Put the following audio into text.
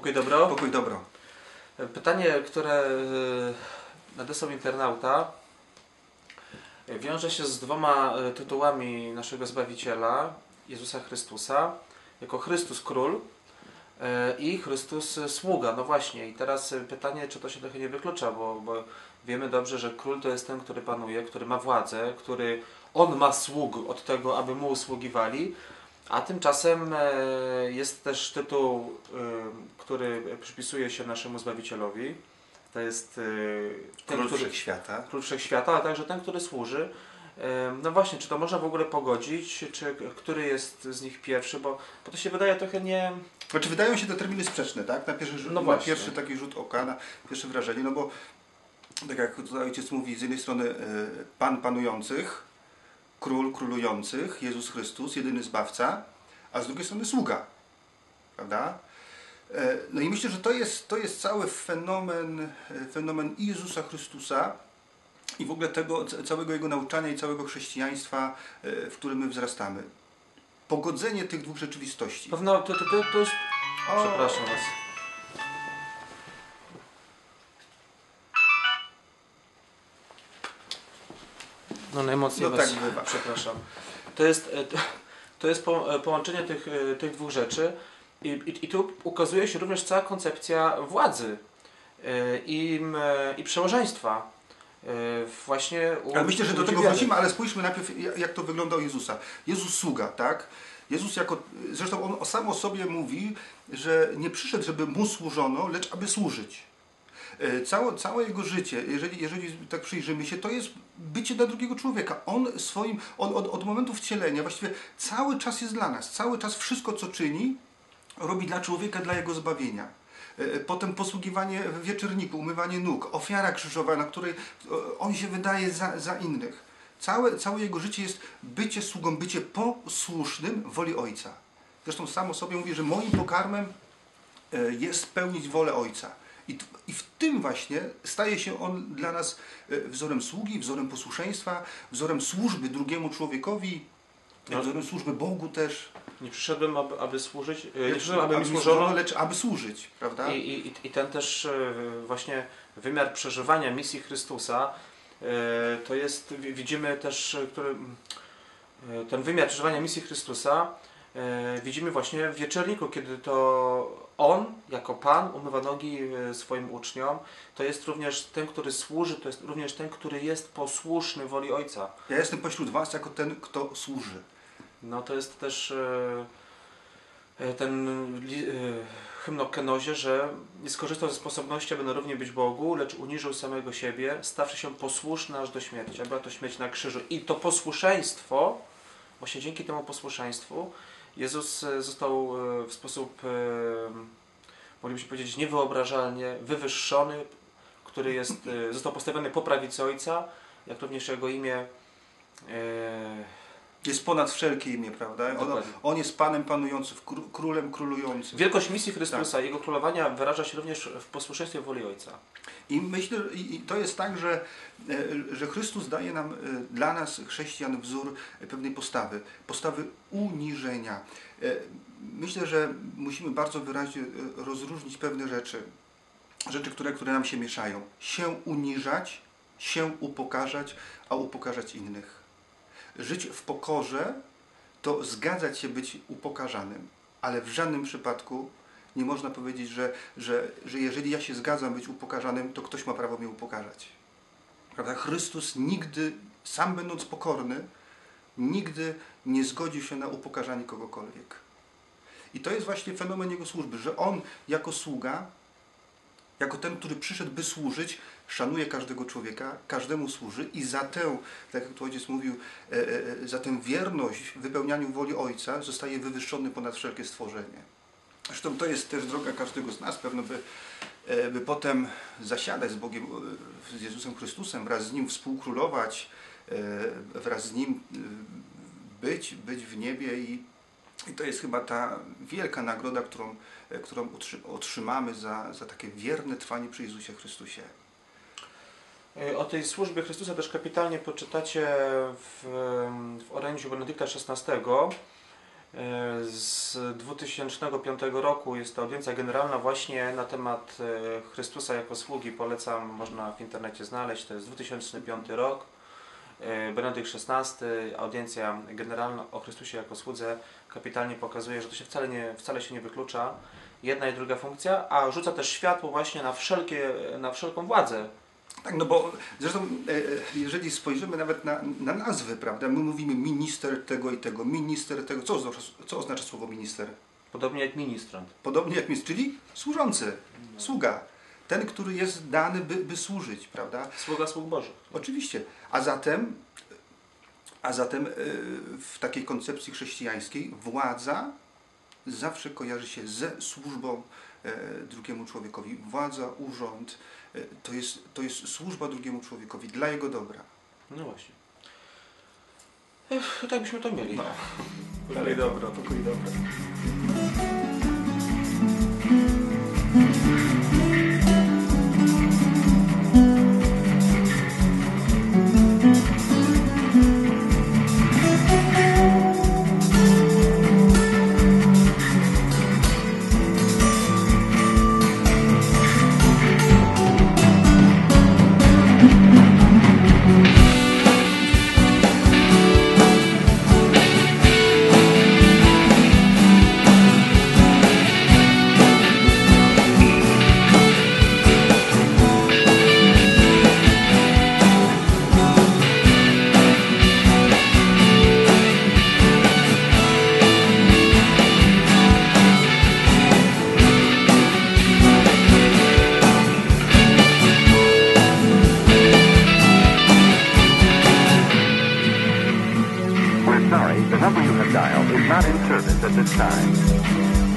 Pokój dobro. Pokój dobro. Pytanie, które y, nadesłał internauta, y, wiąże się z dwoma tytułami naszego Zbawiciela, Jezusa Chrystusa, jako Chrystus Król i Chrystus Sługa. No właśnie, i teraz pytanie, czy to się trochę nie wyklucza, bo, bo wiemy dobrze, że Król to jest ten, który panuje, który ma władzę, który On ma sług od tego, aby Mu usługiwali, a tymczasem e, jest też tytuł, e, który przypisuje się naszemu Zbawicielowi. To jest e, ten, Król który, Wszechświata. Król Wszechświata, a także ten, który służy. No właśnie, czy to można w ogóle pogodzić, czy który jest z nich pierwszy, bo, bo to się wydaje trochę nie... Znaczy wydają się te terminy sprzeczne, tak? Na pierwszy, rzut- No na pierwszy taki rzut oka, na pierwsze wrażenie, no bo tak jak tutaj ojciec mówi, z jednej strony Pan panujących, Król królujących, Jezus Chrystus, jedyny Zbawca, a z drugiej strony sługa, prawda? E, No i myślę, że to jest, to jest cały fenomen, e, fenomen Jezusa Chrystusa i w ogóle tego ca- całego Jego nauczania i całego chrześcijaństwa, e, w którym my wzrastamy. Pogodzenie tych dwóch rzeczywistości. Pewno to, to, to, to jest... O. Przepraszam Was. No najmocniej No was, tak bywa. przepraszam. To jest, e, to- jest po, e, połączenie tych, e, tych dwóch rzeczy i, i, i tu ukazuje się również cała koncepcja władzy i, i przełożeństwa. Właśnie u, Ale myślę, że do tego wrócimy, ale spójrzmy najpierw, jak- jak to wygląda u Jezusa. Jezus sługa, tak? Jezus jako, zresztą on sam o sobie mówi, że nie przyszedł, żeby mu służono, lecz aby służyć. E, Całe, całe jego życie, jeżeli, jeżeli tak przyjrzymy się, to jest bycie dla drugiego człowieka. On swoim, on od, od momentu wcielenia właściwie cały czas jest dla nas. Cały czas wszystko, co czyni, robi dla człowieka, dla jego zbawienia. E, Potem posługiwanie w wieczorniku, umywanie nóg, ofiara krzyżowa, na której e, on się wydaje za, za innych. Całe, całe jego życie jest bycie sługą, bycie posłusznym woli Ojca. Zresztą sam o sobie mówi, że moim pokarmem e, jest spełnić wolę Ojca. I, I w tym właśnie staje się on dla nas e, wzorem sługi, wzorem posłuszeństwa, wzorem służby drugiemu człowiekowi, No. wzorem służby Bogu też. Nie przyszedłem, aby, aby służyć, e, nie Lecz, przyszedłem, aby mi służono, służono, lecz aby służyć, prawda? I, i, I ten też e, właśnie wymiar przeżywania misji Chrystusa, e, to jest, wi- widzimy też, który, ten wymiar przeżywania misji Chrystusa widzimy właśnie w wieczorniku, kiedy to On, jako Pan, umywa nogi e, swoim uczniom. To jest również ten, który służy, to jest również ten, który jest posłuszny woli Ojca. Ja jestem pośród was jako ten, kto służy. No to jest też e, e, ten e, hymn o kenozie, że nie skorzystał ze sposobności, aby na równie być Bogu, lecz uniżył samego siebie, stawszy się posłuszny aż do śmierci, a była to śmierć na krzyżu. I to posłuszeństwo, właśnie dzięki temu posłuszeństwu, Jezus e, został e, w sposób, e, moglibyśmy powiedzieć, niewyobrażalnie wywyższony, który jest, został postawiony po prawicy Ojca, jak również Jego imię Jest ponad wszelkie imię, prawda? On, on jest Panem panującym, kró- królem królującym. Wielkość misji Chrystusa, Jego królowania wyraża się również w posłuszeństwie woli Ojca. I myślę, i to jest tak, że, e, że Chrystus daje nam, e, dla nas, chrześcijan, wzór pewnej postawy, postawy uniżenia. E, Myślę, że musimy bardzo wyraźnie e, rozróżnić pewne rzeczy, rzeczy, które, które nam się mieszają. Się uniżać, się upokarzać, a upokarzać innych. Żyć w pokorze to zgadzać się być upokarzanym, ale w żadnym przypadku nie można powiedzieć, że, że, że jeżeli ja się zgadzam być upokarzanym, to ktoś ma prawo mnie upokarzać. Prawda? Chrystus nigdy, sam będąc pokorny, nigdy nie zgodził się na upokarzanie kogokolwiek. I to jest właśnie fenomen Jego służby, że On jako sługa, jako ten, który przyszedł, by służyć, szanuje każdego człowieka, każdemu służy i za tę, tak jak tu ojciec mówił, e, e, e, za tę wierność w wypełnianiu woli Ojca zostaje wywyższony ponad wszelkie stworzenie. Zresztą to jest też droga każdego z nas, pewno by, by potem zasiadać z Bogiem, z Jezusem Chrystusem, wraz z Nim współkrólować, wraz z Nim być, być w niebie i, i to jest chyba ta wielka nagroda, którą, e, którą otrzymamy za, za takie wierne trwanie przy Jezusie Chrystusie. E, O tej służbie Chrystusa też kapitalnie poczytacie w, w orędziu Benedykta XVI, E, Z 2005 roku jest to audiencja generalna właśnie na temat Chrystusa jako sługi. Polecam, można w internecie znaleźć. To jest 2005 rok. E, Benedykt XVI, audiencja generalna o Chrystusie jako słudze kapitalnie pokazuje, że to się wcale, nie, wcale się nie wyklucza. Jedna i druga funkcja, a rzuca też światło właśnie na, wszelkie, na wszelką władzę. Tak, no bo zresztą e, e, jeżeli spojrzymy nawet na, na nazwy, prawda, my mówimy minister tego i tego, minister tego, co oznacza, co oznacza słowo minister? Podobnie jak ministrant. Podobnie jak minister, czyli służący, sługa, ten, który jest dany, by, by służyć, prawda? Sługa sług Bożych. Oczywiście. A zatem, a zatem e, w takiej koncepcji chrześcijańskiej władza zawsze kojarzy się ze służbą e, drugiemu człowiekowi. Władza, urząd e, to jest, to jest służba drugiemu człowiekowi dla jego dobra. No właśnie. Ech, tak byśmy to mieli. No. Dalej dobro, pokój dobra. the dial is not in service at this time.